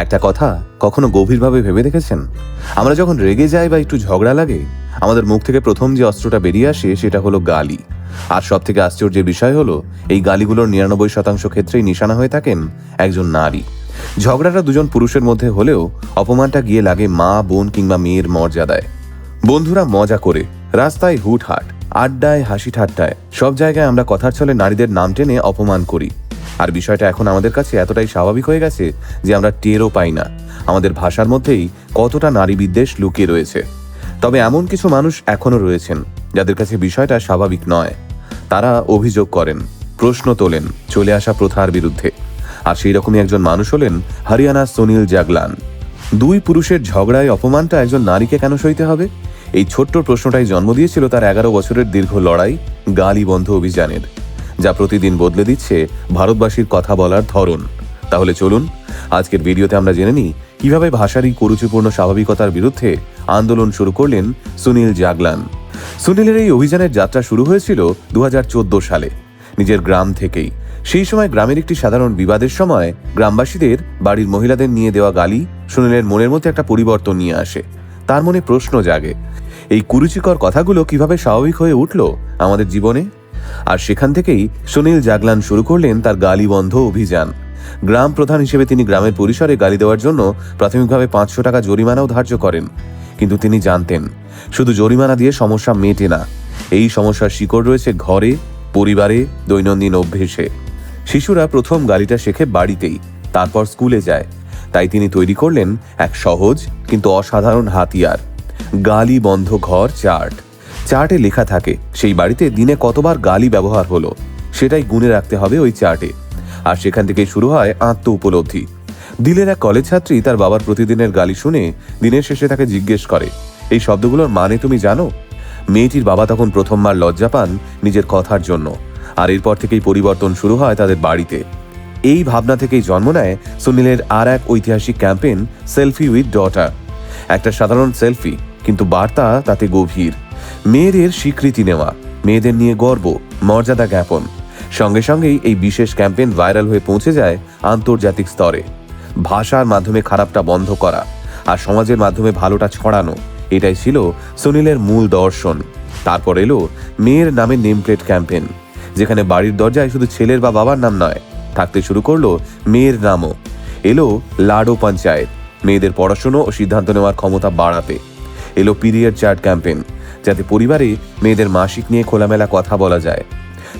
একটা কথা কখনো গভীরভাবে ভেবে দেখেছেন? আমরা যখন রেগে যাই বা একটু ঝগড়া লাগে, আমাদের মুখ থেকে প্রথম যে অস্ত্রটা বেরিয়ে আসে সেটা হলো গালি। আর সব থেকে আশ্চর্যের বিষয় হলো, এই গালিগুলোর নিরানব্বই শতাংশ ক্ষেত্রেই নিশানা হয়ে থাকেন একজন নারী। ঝগড়াটা দুজন পুরুষের মধ্যে হলেও অপমানটা গিয়ে লাগে মা, বোন কিংবা মেয়ের মর্যাদায়। বন্ধুরা মজা করে, রাস্তায় হুটহাট, আড্ডায় হাসি ঠাট্টায় সব জায়গায় আমরা কথার ছলে নারীদের নাম টেনে অপমান করি। আর বিষয়টা এখন আমাদের কাছে এতটাই স্বাভাবিক হয়ে গেছে যে আমরা টেরও পাই না। আমাদের ভাষার মধ্যেই কতটা নারী বিদ্বেষ লুকিয়ে রয়েছে। তবে এমন কিছু মানুষ এখনও রয়েছেন যাদের কাছে বিষয়টা স্বাভাবিক নয়। তারা অভিযোগ করেন, প্রশ্ন তোলেন, চলে আসা প্রথার বিরুদ্ধে। আর সেই রকমই একজন মানুষ হলেন হরিয়ানা সুনীল জাগলান। দুই পুরুষের ঝগড়ায় অপমানটা একজন নারীকে কেন সইতে হবে? এই ছোট্ট প্রশ্নটাই জন্ম দিয়েছিল তার এগারো বছরের দীর্ঘ লড়াই গালি বন্ধ অভিযানের। যা প্রতিদিন বদলে দিচ্ছে ভারতবাসীর কথা বলার ধরন। তাহলে চলুন, আজকের ভিডিওতে আমরা জেনে নিই, কীভাবে ভাষার এই কুরুচিপূর্ণ স্বাভাবিকতার বিরুদ্ধে আন্দোলন শুরু করলেন সুনীল জাগলান। সুনীলের এই অভিযানের যাত্রা শুরু হয়েছিল দু হাজার চোদ্দ সালে, নিজের গ্রাম থেকেই। সেই সময় গ্রামের একটি সাধারণ বিবাদের সময় গ্রামবাসীদের বাড়ির মহিলাদের নিয়ে দেওয়া গালি সুনীলের মনের মধ্যে একটা পরিবর্তন নিয়ে আসে। তার মনে প্রশ্ন জাগে, এই কুরুচিকর কথাগুলো কীভাবে স্বাভাবিক হয়ে উঠল আমাদের জীবনে? আর সেখান থেকেই সুনীল জাগলান শুরু করলেন তার গালি বন্ধ অভিযান। গ্রাম প্রধান হিসেবে তিনি গ্রামের পরিসরে গালি দেওয়ার জন্য প্রাথমিকভাবে পাঁচশো টাকা জরিমানাও ধার্য করেন। কিন্তু তিনি জানতেন, শুধু জরিমানা দিয়ে সমস্যা মেটে না। এই সমস্যার শিকড় রয়েছে ঘরে, পরিবারে, দৈনন্দিন অভ্যেসে। শিশুরা প্রথম গালিটা শেখে বাড়িতেই, তারপর স্কুলে যায়। তাই তিনি তৈরি করলেন এক সহজ কিন্তু অসাধারণ হাতিয়ার, গালি বন্ধ ঘর চার্ট। চার্টে লেখা থাকে, সেই বাড়িতে দিনে কতবার গালি ব্যবহার হলো, সেটাই গুনে রাখতে হবে ওই চার্টে। আর সেখান থেকে শুরু হয় আত্ম উপলব্ধি। দিলের এক কলেজ ছাত্রী তার বাবার প্রতিদিনের গালি শুনে দিনের শেষে তাকে জিজ্ঞেস করে, এই শব্দগুলোর মানে তুমি জানো? মেয়েটির বাবা তখন প্রথমবার লজ্জা পান নিজের কথার জন্য, আর এরপর থেকেই পরিবর্তন শুরু হয় তাদের বাড়িতে। এই ভাবনা থেকেই জন্ম নেয় সুনীলের আর এক ঐতিহাসিক ক্যাম্পেইন, সেলফি উইথ ডটার একটা সাধারণ সেলফি, কিন্তু বার্তা তাতে গভীর। মেয়েদের স্বীকৃতি নেওয়া, মেয়েদের নিয়ে গর্ব, মর্যাদা জ্ঞাপন। সঙ্গে সঙ্গেই এই বিশেষ ক্যাম্পেইন ভাইরাল হয়ে পৌঁছে যায় আন্তর্জাতিক স্তরে। ভাষার মাধ্যমে খারাপটা বন্ধ করা আর সমাজের মাধ্যমে ভালোটা ছড়ানো, এটাই ছিল সুনীলের মূল দর্শন। তারপর এলো মেয়ের নামে নেম প্লেট ক্যাম্পেইন, যেখানে বাড়ির দরজায় শুধু ছেলের বা বাবার নাম নয়, থাকতে শুরু করল মেয়ের নামও। এলো লাডো পঞ্চায়েত, মেয়েদের পড়াশুনো ও সিদ্ধান্ত নেওয়ার ক্ষমতা বাড়াতে। এলো পিরিয়ড চার্ট ক্যাম্পেইন, যাতে পরিবারে মেয়েদের মাসিক নিয়ে খোলামেলা কথা বলা যায়।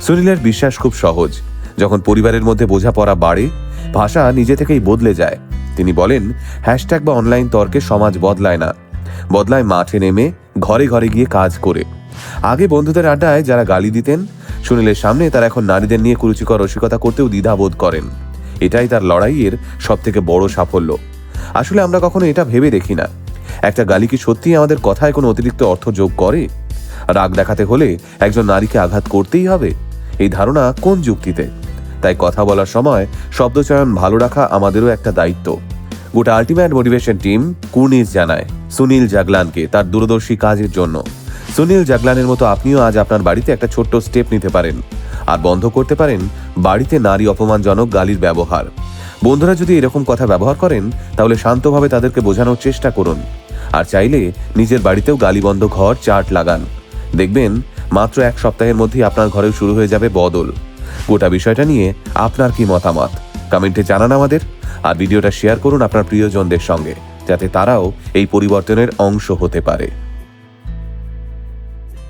সুনীলের বিশ্বাস খুব সহজ। যখন পরিবারের মধ্যে বোঝাপড়া বাড়ে, ভাষা নিজে থেকেই বদলে যায়। তিনি বলেন, হ্যাশট্যাগ বা অনলাইন তর্কে সমাজ বদলায় না। বদলায় মাঠে নেমে, ঘরে ঘরে গিয়ে কাজ করে। আগে বন্ধুদের আড্ডায় যারা গালি দিতেন, সুনীলের সামনে তারা এখন নারীদের নিয়ে কুরুচিকর রসিকতা করতেও দ্বিধাবোধ করেন। এটাই তার লড়াইয়ের সব থেকে বড় সাফল্য। আসলে আমরা কখনো এটা ভেবে দেখি না। একটা গালি কি সত্যিই আমাদের কথায় কোনো অতিরিক্ত অর্থ যোগ করে? রাগ দেখাতে হলে একজন নারীকে আঘাত করতেই হবে। এই ধারণা কোন যুক্তিতে? তাই কথা বলার সময় শব্দচয়ন ভালো রাখা আমাদেরও একটা দায়িত্ব। গোটা আলটিমেট মোটিভেশন টিম কুর্নিস জানায়, সুনীল জাগলানকে তার দূরদর্শী কাজের জন্য। সুনীল জাগলানের মতো আপনিও আজ আপনার বাড়িতে একটা ছোট্ট স্টেপ নিতে পারেন। আর বন্ধ করতে পারেন বাড়িতে নারী অপমানজনক গালির ব্যবহার। বন্ধুরা যদি এরকম কথা ব্যবহার করেন, তাহলে শান্তভাবে তাদেরকে বোঝানোর চেষ্টা করুন। আর চাইলে নিজের বাড়িতেও গালিবন্ধ ঘর চার্ট লাগান। দেখবেন, মাত্র এক সপ্তাহের মধ্যেই আপনার ঘরেও শুরু হয়ে যাবে বদল। গোটা বিষয়টা নিয়ে আপনার কি মতামত? কমেন্টে জানান আমাদের, আর ভিডিওটা শেয়ার করুন আপনার প্রিয়জনদের সঙ্গে, যাতে তারাও এই পরিবর্তনের অংশ হতে পারে।